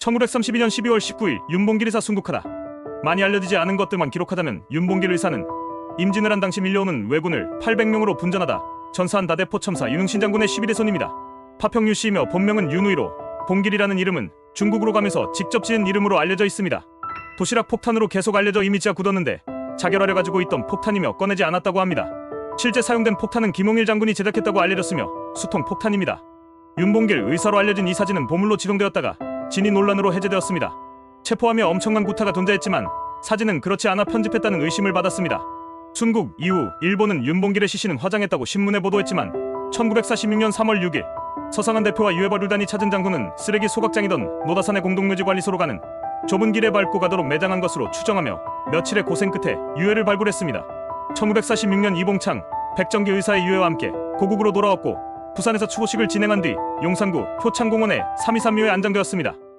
1932년 12월 19일 윤봉길 의사 순국하다. 많이 알려지지 않은 것들만 기록하자면 윤봉길 의사는 임진을 한 당시 밀려오는 왜군을 800명으로 분전하다 전사한 다대포 첨사 윤흥신 장군의 11의 손입니다. 파평 유 씨이며 본명은 윤우이로 봉길이라는 이름은 중국으로 가면서 직접 지은 이름으로 알려져 있습니다. 도시락 폭탄으로 계속 알려져 이미지가 굳었는데 자결하려 가지고 있던 폭탄이며 꺼내지 않았다고 합니다. 실제 사용된 폭탄은 김홍일 장군이 제작했다고 알려졌으며 수통 폭탄입니다. 윤봉길 의사로 알려진 이 사진은 보물로 지정되었다가 진위 논란으로 해제되었습니다. 체포하며 엄청난 구타가 존재했지만 사진은 그렇지 않아 편집했다는 의심을 받았습니다. 순국 이후 일본은 윤봉길의 시신은 화장했다고 신문에 보도했지만 1946년 3월 6일 서상한 대표와 유해바 룰단이 찾은 장군은 쓰레기 소각장이던 노다산의 공동묘지 관리소로 가는 좁은 길에 밟고 가도록 매장한 것으로 추정하며 며칠의 고생 끝에 유해를 발굴했습니다. 1946년 이봉창, 백정기 의사의 유해와 함께 고국으로 돌아왔고 부산에서 추도식을 진행한 뒤 용산구 효창공원에 323묘에 안장되었습니다.